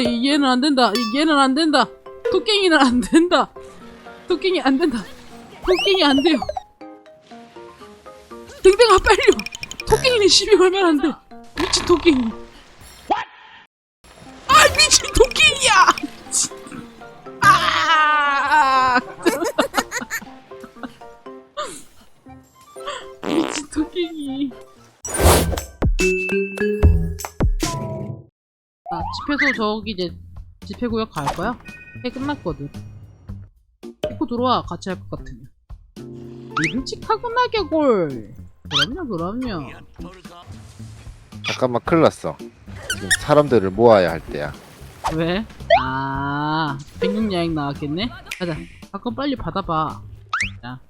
이- 얘는 안 된다. 이- 얘는 안 된다. 토깽이는 안 된다. 토깽이 안 된다. 토깽이 안 돼요. 댕댕아 빨리 와. 토깽이는 시비 걸면 안돼. 미친 토깽이 집회소 저기 이제 집회구역 갈 거야? 해 끝났거든. 데리고 들어와 같이 할 것 같으면. 일찍하구나 개골. 그럼요 그럼요. 잠깐만 큰일 났어 지금 사람들을 모아야 할 때야 왜? 아 백육 여행 나왔겠네. 가자. 가끔 빨리 받아봐. 자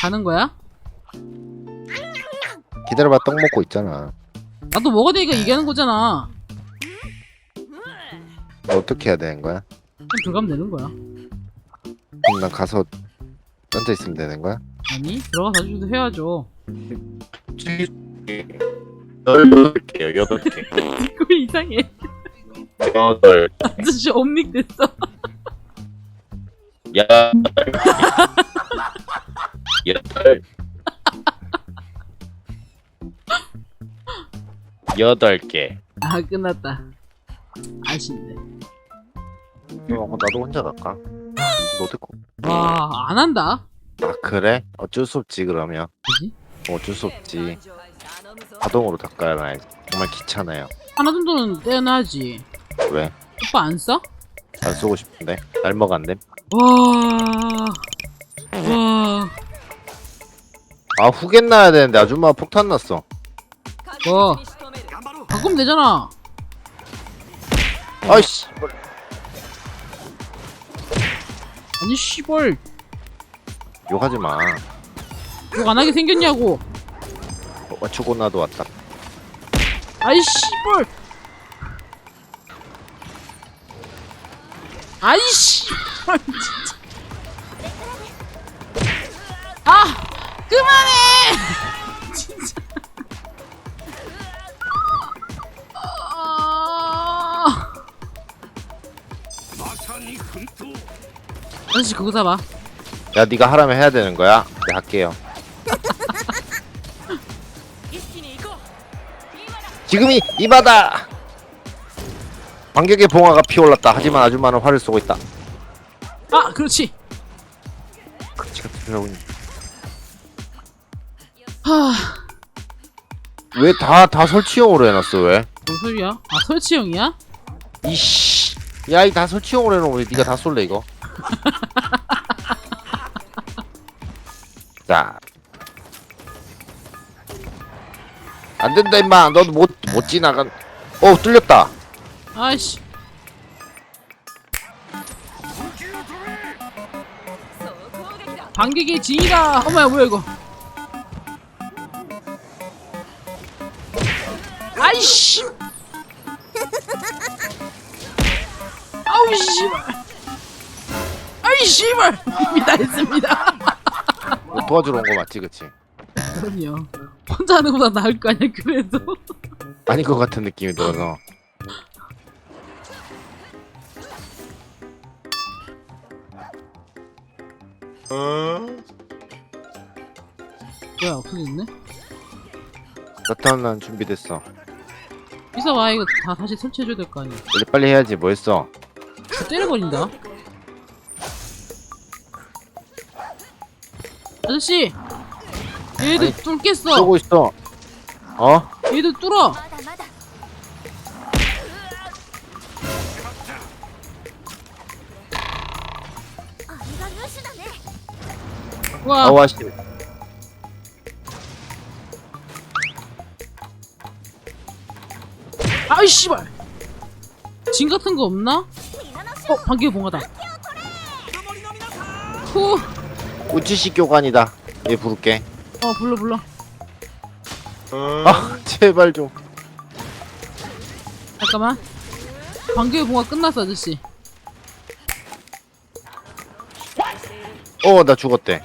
가는 거야? 기다려봐 떡 먹고 있잖아 나도 먹어야 되니까 얘기하는 거잖아. 어떻게 해야 되는 거야? 그럼 들어가면 되는 거야. 그럼 난 가서 앉아 있으면 되는 거야? 아니 들어가서 주도 해야죠. 여덟 개요 여덟 개 그거 이상해. 여덟 아저씨 옴닉 됐어. 여덟 여덟 여덟 개 아 끝났다. 아쉽네. 어, 나도 혼자 갈까? 너 듣고 와 안 한다. 아 그래? 어쩔 수 없지 그러면 뭐지? 어쩔 수 없지 자동으로 닦아놔야지 정말 귀찮아요 하나 정도는 떼어놔야지. 왜? 오빠 안 써? 안 쓰고 싶은데 날먹 안돼 와. 와. 아 후겐 나야 되는데 아줌마 폭탄 났어 뭐? 바꾸면 되잖아. 아이씨 아니 씨벌 욕하지 마 욕 안 하게 생겼냐고. 어, 맞추고 나도 왔다 아이 씨벌. 아이 씨벌 진짜. 아 그만해. 진짜. 아. 아저씨 그거 사봐. 야 네가 하라면 해야 되는 거야? 네 할게요 지금이 이마다 반격의 봉화가 피올랐다 하지만 아줌마는 활을 쏘고 있다 아 그렇지. 그치 같은 소리 하고 있네 하. 왜다다 설치형으로 해놨어 왜? 뭔 소리야? 아 설치형이야? 이씨 야이 다 설치형으로 해놓으면 왜 니가 다 쏠래 이거 자 안 된다 임마 너도 못, 못 지나간 어 뚫렸다 아이씨. 반격의 진이다. 어머야 뭐야 이거? 아이씨. 아우 씨발. 씨발. 이미 다 했습니다. 너 도와주러 온 거 맞지 그치? 그럼요. 혼자 하는 것보다 나을 거 아니야 그래도. 아닌 것 같은 느낌이 들어서 뭐야 없어졌네? 나타난 준비됐어 이사 와 이거 다 다시 설치해줘야 될 거 아니야. 빨리 빨리 해야지 뭐 했어 다 때려버린다. 아저씨, 얘들 아니, 뚫겠어. 쏘고 있어 어? 얘들 뚫어. 와, 아와 씨 아이 씨발. 진 같은 거 없나? 어, 방귀 봉하다. 후, 우치씨 교관이다 얘 부를게 어 불러 불러. 아 제발 좀 잠깐만. 방귀 봉화 끝났어 아저씨. 어 나 죽었대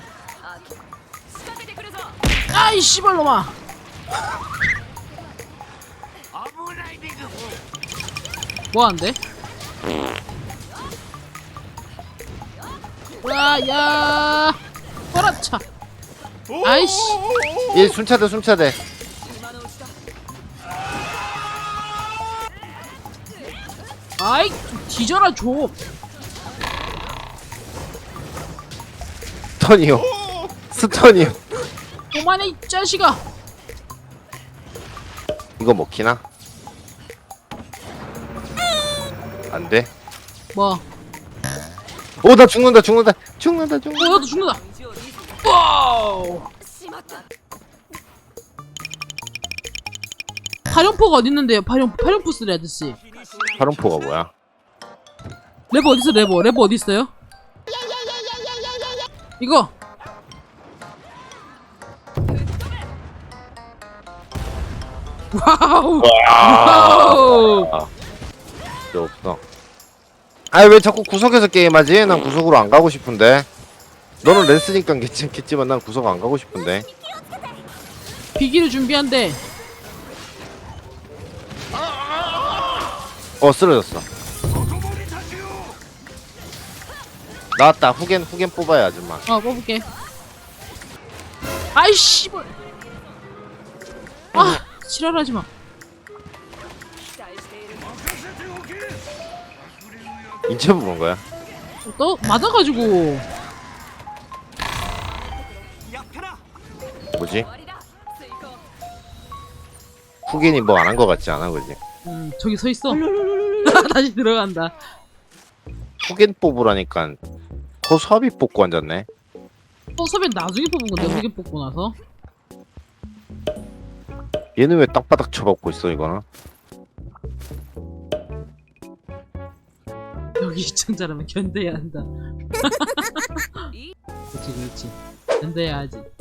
아이 씨발 놈아. 뭐하는데? 와야 꼬라차 아이씨. 얘 순차대 순차대. 아이 좀 뒤져라 좀 스턴이요. 스턴이요. 그만해 이 자식아. 이거 먹히나? 안돼? 뭐? 오 나 죽는다 죽는다. 죽는다 죽는다. 어, 나도 죽는다. 와우. 발연포가 어디 있는데요? 발연 발연포 쓰래 아저씨. 파run포가 뭐야 레버 어디 있어? 레버 레버 어디 있어요? 이거. 와우. 와우. 필요 없어 아니 왜 자꾸 구석에서 게임하지? 난 구석으로 안 가고 싶은데 너는 랜스니까 괜찮겠지만 난 구석 안 가고 싶은데 비기를 준비한대. 어 쓰러졌어 나왔다 후겐 후겐 뽑아야 아줌마 어 뽑을게. 아이씨. 뭐. 아 지랄하지 마. 인체 부른 거야 또 맞아가지고. 뭐지? 후겐이 뭐안 한 거 같지 않아 그지? 음 저기 서 있어. 다시 들어간다. 후겐 뽑으라니까 코수합이 뽑고 앉았네 어 섭외 나중에 뽑은 건데 후기 뽑고 나서. 얘는 왜 땅바닥 쳐박고 있어 이거는? 여기 시청자라면 견뎌야 한다. 그렇지 그렇지 견뎌야지.